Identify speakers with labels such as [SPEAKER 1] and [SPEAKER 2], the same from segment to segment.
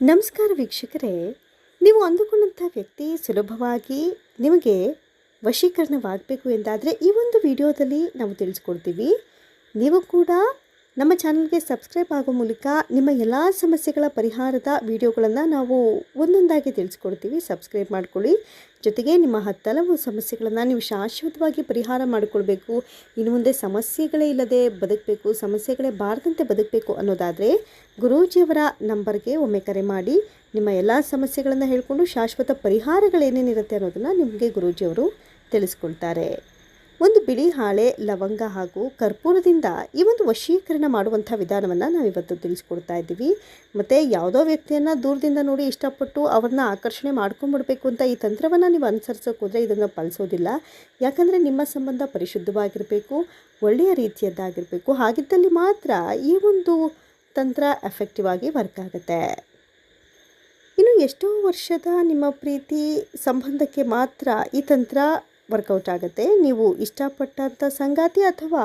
[SPEAKER 1] ನಮಸ್ಕಾರ ವೀಕ್ಷಕರೇ, ನೀವು ಅಂದುಕೊಂಡಂಥ ವ್ಯಕ್ತಿ ಸುಲಭವಾಗಿ ನಿಮಗೆ ವಶೀಕರಣವಾಗಬೇಕು ಎಂದಾದರೆ ಈ ಒಂದು ವಿಡಿಯೋದಲ್ಲಿ ನಾವು ತಿಳಿಸ್ಕೊಡ್ತೀವಿ. ನೀವು ಕೂಡ ನಮ್ಮ ಚಾನಲ್ಗೆ ಸಬ್ಸ್ಕ್ರೈಬ್ ಆಗೋ ಮೂಲಕ ನಿಮ್ಮ ಎಲ್ಲ ಸಮಸ್ಯೆಗಳ ಪರಿಹಾರದ ವಿಡಿಯೋಗಳನ್ನು ನಾವು ಒಂದೊಂದಾಗಿ ತಿಳಿಸ್ಕೊಡ್ತೀವಿ. ಸಬ್ಸ್ಕ್ರೈಬ್ ಮಾಡ್ಕೊಳ್ಳಿ. ಜೊತೆಗೆ ನಿಮ್ಮ ಹತ್ತಲವು ಸಮಸ್ಯೆಗಳನ್ನು ನೀವು ಶಾಶ್ವತವಾಗಿ ಪರಿಹಾರ ಮಾಡಿಕೊಳ್ಬೇಕು. ಇನ್ನು ಮುಂದೆ ಸಮಸ್ಯೆಗಳೇ ಇಲ್ಲದೆ ಬದುಕಬೇಕು, ಸಮಸ್ಯೆಗಳೇ ಬಾರದಂತೆ ಬದುಕಬೇಕು ಅನ್ನೋದಾದರೆ ಗುರೂಜಿಯವರ ನಂಬರ್ಗೆ ಒಮ್ಮೆ ಕರೆ ಮಾಡಿ, ನಿಮ್ಮ ಎಲ್ಲ ಸಮಸ್ಯೆಗಳನ್ನು ಹೇಳಿಕೊಂಡು ಶಾಶ್ವತ ಪರಿಹಾರಗಳೇನೇನಿರುತ್ತೆ ಅನ್ನೋದನ್ನು ನಿಮಗೆ ಗುರೂಜಿಯವರು ತಿಳಿಸ್ಕೊಳ್ತಾರೆ. ಒಂದು ಬಿಳಿ ಹಾಳೆ, ಲವಂಗ ಹಾಗೂ ಕರ್ಪೂರದಿಂದ ಈ ಒಂದು ವಶೀಕರಣ ಮಾಡುವಂಥ ವಿಧಾನವನ್ನು ನಾವಿವತ್ತು ತಿಳಿಸ್ಕೊಡ್ತಾ ಇದ್ದೀವಿ. ಮತ್ತು ಯಾವುದೋ ವ್ಯಕ್ತಿಯನ್ನು ದೂರದಿಂದ ನೋಡಿ ಇಷ್ಟಪಟ್ಟು ಅವ್ರನ್ನ ಆಕರ್ಷಣೆ ಮಾಡ್ಕೊಂಡ್ಬಿಡ್ಬೇಕು ಅಂತ ಈ ತಂತ್ರವನ್ನು ನೀವು ಅನುಸರಿಸೋಕೆ ಹೋದರೆ ಇದನ್ನು ಪಾಲಿಸೋದಿಲ್ಲ ಯಾಕಂದರೆ ನಿಮ್ಮ ಸಂಬಂಧ ಪರಿಶುದ್ಧವಾಗಿರಬೇಕು, ಒಳ್ಳೆಯ ರೀತಿಯದ್ದಾಗಿರಬೇಕು. ಹಾಗಿದ್ದಲ್ಲಿ ಮಾತ್ರ ಈ ಒಂದು ತಂತ್ರ ಎಫೆಕ್ಟಿವ್ ಆಗಿ ವರ್ಕ್ ಆಗುತ್ತೆ. ಇನ್ನು ಎಷ್ಟೋ ವರ್ಷದ ನಿಮ್ಮ ಪ್ರೀತಿ, ಸಂಬಂಧಕ್ಕೆ ಮಾತ್ರ ಈ ತಂತ್ರ ವರ್ಕೌಟ್ ಆಗುತ್ತೆ. ನೀವು ಇಷ್ಟಪಟ್ಟಂಥ ಸಂಗಾತಿ ಅಥವಾ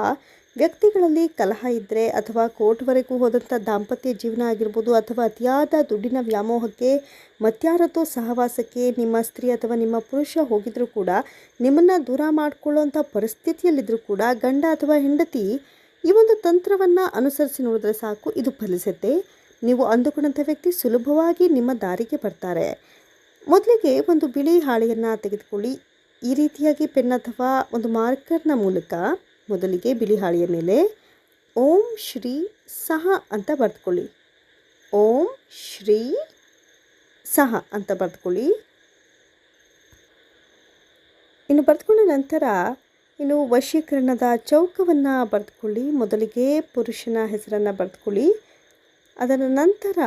[SPEAKER 1] ವ್ಯಕ್ತಿಗಳಲ್ಲಿ ಕಲಹ ಇದ್ದರೆ ಅಥವಾ ಕೋರ್ಟ್ವರೆಗೂ ಹೋದಂಥ ದಾಂಪತ್ಯ ಜೀವನ ಆಗಿರ್ಬೋದು ಅಥವಾ ಅತಿಯಾದ ದುಡ್ಡಿನ ವ್ಯಾಮೋಹಕ್ಕೆ ಮತ್ಯಾರತೋ ಸಹವಾಸಕ್ಕೆ ನಿಮ್ಮ ಸ್ತ್ರೀ ಅಥವಾ ನಿಮ್ಮ ಪುರುಷ ಹೋಗಿದ್ರೂ ಕೂಡ ನಿಮ್ಮನ್ನು ದೂರ ಮಾಡಿಕೊಳ್ಳುವಂಥ ಪರಿಸ್ಥಿತಿಯಲ್ಲಿದ್ದರೂ ಕೂಡ ಗಂಡ ಅಥವಾ ಹೆಂಡತಿ ಈ ಒಂದು ತಂತ್ರವನ್ನು ಅನುಸರಿಸಿ ನೋಡಿದ್ರೆ ಸಾಕು, ಇದು ಫಲಿಸುತ್ತೆ. ನೀವು ಅಂದುಕೊಂಡಂಥ ವ್ಯಕ್ತಿ ಸುಲಭವಾಗಿ ನಿಮ್ಮ ದಾರಿಗೆ ಬರ್ತಾರೆ. ಮೊದಲಿಗೆ ಒಂದು ಬಿಳಿ ಹಾಳೆಯನ್ನು ತೆಗೆದುಕೊಳ್ಳಿ. ಈ ರೀತಿಯಾಗಿ ಪೆನ್ ಅಥವಾ ಒಂದು ಮಾರ್ಕರ್ನ ಮೂಲಕ ಮೊದಲಿಗೆ ಬಿಳಿ ಹಾಳೆಯ ಮೇಲೆ ಓಂ ಶ್ರೀ ಸಹ ಅಂತ ಬರೆದುಕೊಳ್ಳಿ. ಓಂ ಶ್ರೀ ಸಹ ಅಂತ ಬರೆದುಕೊಳ್ಳಿ. ಇನ್ನು ಬರೆದುಕೊಂಡ ನಂತರ ಇನ್ನು ವಶೀಕರಣದ ಚೌಕವನ್ನು ಬರೆದುಕೊಳ್ಳಿ. ಮೊದಲಿಗೆ ಪುರುಷನ ಹೆಸರನ್ನು ಬರೆದುಕೊಳ್ಳಿ. ಅದರ ನಂತರ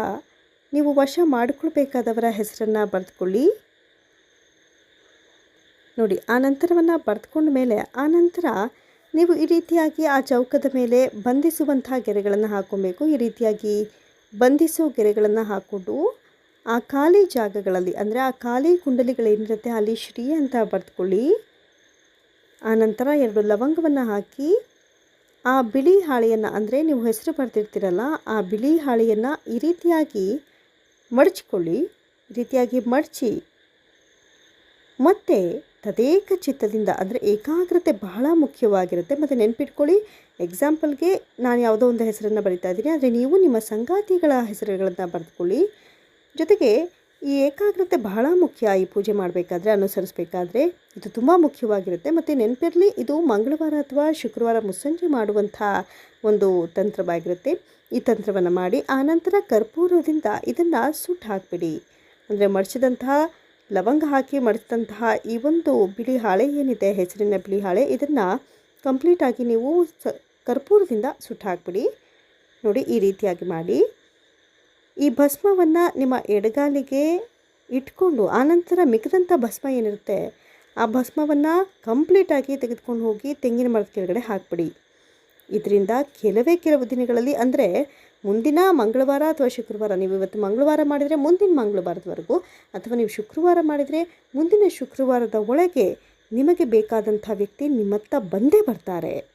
[SPEAKER 1] ನೀವು ವಶ ಮಾಡಿಕೊಳ್ಬೇಕಾದವರ ಹೆಸರನ್ನು ಬರೆದುಕೊಳ್ಳಿ. ನೋಡಿ, ಆ ನಂತರವನ್ನು ಬರೆದುಕೊಂಡ ಮೇಲೆ ಆ ನಂತರ ನೀವು ಈ ರೀತಿಯಾಗಿ ಆ ಚೌಕದ ಮೇಲೆ ಬಂಧಿಸುವಂಥ ಗೆರೆಗಳನ್ನು ಹಾಕ್ಕೊಬೇಕು ಈ ರೀತಿಯಾಗಿ ಬಂಧಿಸೋ ಗೆರೆಗಳನ್ನು ಹಾಕ್ಕೊಂಡು ಆ ಖಾಲಿ ಜಾಗಗಳಲ್ಲಿ, ಅಂದರೆ ಆ ಖಾಲಿ ಕುಂಡಲಿಗಳೇನಿರುತ್ತೆ, ಅಲ್ಲಿ ಶ್ರೀ ಅಂತ ಬರೆದುಕೊಳ್ಳಿ. ಆ ನಂತರ ಎರಡು ಲವಂಗವನ್ನು ಹಾಕಿ, ಆ ಬಿಳಿ ಹಾಳೆಯನ್ನು, ಅಂದರೆ ನೀವು ಹೆಸರು ಬರೆದಿರ್ತೀರಲ್ಲ, ಆ ಬಿಳಿ ಹಾಳೆಯನ್ನು ಈ ರೀತಿಯಾಗಿ ಮಡಚಿಕೊಳ್ಳಿ. ರೀತಿಯಾಗಿ ಮಡಚಿ ಮತ್ತು ತದೇಕ ಚಿತ್ತದಿಂದ ಅಂದರೆ ಏಕಾಗ್ರತೆ ಬಹಳ ಮುಖ್ಯವಾಗಿರುತ್ತೆ. ಮತ್ತು ನೆನಪಿಟ್ಕೊಳ್ಳಿ ಎಕ್ಸಾಂಪಲ್ಗೆ ನಾನು ಯಾವುದೋ ಒಂದು ಹೆಸರನ್ನು ಬರಿತಾ ಇದ್ದೀನಿ. ಆದರೆ ನೀವು ನಿಮ್ಮ ಸಂಗಾತಿಗಳ ಹೆಸರುಗಳನ್ನು ಬರೆದುಕೊಳ್ಳಿ. ಜೊತೆಗೆ ಈ ಏಕಾಗ್ರತೆ ಬಹಳ ಮುಖ್ಯ ಈ ಪೂಜೆ ಮಾಡಬೇಕಾದ್ರೆ, ಅನುಸರಿಸಬೇಕಾದ್ರೆ. ಇದು ತುಂಬ ಮುಖ್ಯವಾಗಿರುತ್ತೆ. ಮತ್ತು ನೆನಪಿರಲಿ, ಇದು ಮಂಗಳವಾರ ಅಥವಾ ಶುಕ್ರವಾರ ಮುಸ್ಸಂಜೆ ಮಾಡುವಂಥ ಒಂದು ತಂತ್ರವಾಗಿರುತ್ತೆ. ಈ ತಂತ್ರವನ್ನು ಮಾಡಿ, ಆನಂತರ ಕರ್ಪೂರದಿಂದ ಇದನ್ನು ಸುಟ್ಟು ಹಾಕಿಬಿಡಿ ಅಂದರೆ ಮಡಚಿದಂತಹ ಲವಂಗ ಹಾಕಿ ಮಡಿಸಿದಂತಹ ಈ ಒಂದು ಬಿಳಿ ಹಾಳೆ ಏನಿದೆ, ಹೆಸರಿನ ಬಿಳಿ ಹಾಳೆ, ಇದನ್ನು ಕಂಪ್ಲೀಟಾಗಿ ನೀವು ಸ, ಕರ್ಪೂರದಿಂದ ಸುಟ್ಟು ಹಾಕ್ಬಿಡಿ ನೋಡಿ, ಈ ರೀತಿಯಾಗಿ ಮಾಡಿ. ಈ ಭಸ್ಮವನ್ನು ನಿಮ್ಮ ಎಡಗಾಲಿಗೆ ಇಟ್ಕೊಂಡು ಆನಂತರ ಮಿಕ್ಕಿದಂಥ ಭಸ್ಮ ಏನಿರುತ್ತೆ, ಆ ಭಸ್ಮವನ್ನು ಕಂಪ್ಲೀಟಾಗಿ ತೆಗೆದುಕೊಂಡು ಹೋಗಿ ತೆಂಗಿನ ಮರದ ಕೆಳಗಡೆ ಹಾಕಿಬಿಡಿ. ಇದರಿಂದ ಕೆಲವೇ ಕೆಲವು ದಿನಗಳಲ್ಲಿ ಅಂದರೆ ಮುಂದಿನ ಮಂಗಳವಾರ ಅಥವಾ ಶುಕ್ರವಾರ, ನೀವು ಇವತ್ತು ಮಂಗಳವಾರ ಮಾಡಿದರೆ ಮುಂದಿನ ಮಂಗಳವಾರದವರೆಗೂ, ಅಥವಾ ನೀವು ಶುಕ್ರವಾರ ಮಾಡಿದರೆ ಮುಂದಿನ ಶುಕ್ರವಾರದ ಒಳಗೆ ನಿಮಗೆ ಬೇಕಾದಂಥ ವ್ಯಕ್ತಿ ನಿಮ್ಮತ್ತ ಬಂದೇ ಬರ್ತಾರೆ.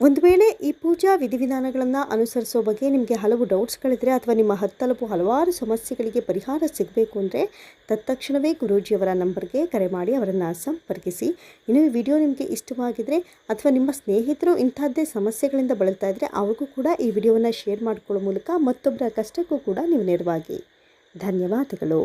[SPEAKER 1] ಒಂದು ವೇಳೆ ಈ ಪೂಜಾ ವಿಧಿವಿಧಾನಗಳನ್ನು ಅನುಸರಿಸೋ ಬಗ್ಗೆ ನಿಮಗೆ ಹಲವು ಡೌಟ್ಸ್ಗಳಿದ್ರೆ ಅಥವಾ ನಿಮ್ಮ ಹತ್ತಲುಪು ಹಲವಾರು ಸಮಸ್ಯೆಗಳಿಗೆ ಪರಿಹಾರ ಸಿಗಬೇಕು ಅಂದರೆ ತತ್ಕ್ಷಣವೇ ಗುರೂಜಿಯವರ ನಂಬರ್ಗೆ ಕರೆ ಮಾಡಿ ಅವರನ್ನು ಸಂಪರ್ಕಿಸಿ. ಇನ್ನು ಈ ವಿಡಿಯೋ ನಿಮಗೆ ಇಷ್ಟವಾಗಿದ್ದರೆ ಅಥವಾ ನಿಮ್ಮ ಸ್ನೇಹಿತರು ಇಂಥದ್ದೇ ಸಮಸ್ಯೆಗಳಿಂದ ಬಳಲ್ತಾ ಇದ್ದರೆ ಅವ್ರಿಗೂ ಕೂಡ ಈ ವಿಡಿಯೋವನ್ನು ಶೇರ್ ಮಾಡಿಕೊಳ್ಳೋ ಮೂಲಕ ಮತ್ತೊಬ್ಬರ ಕಷ್ಟಕ್ಕೂ ಕೂಡ ನೀವು ನೆರವಾಗಿ. ಧನ್ಯವಾದಗಳು.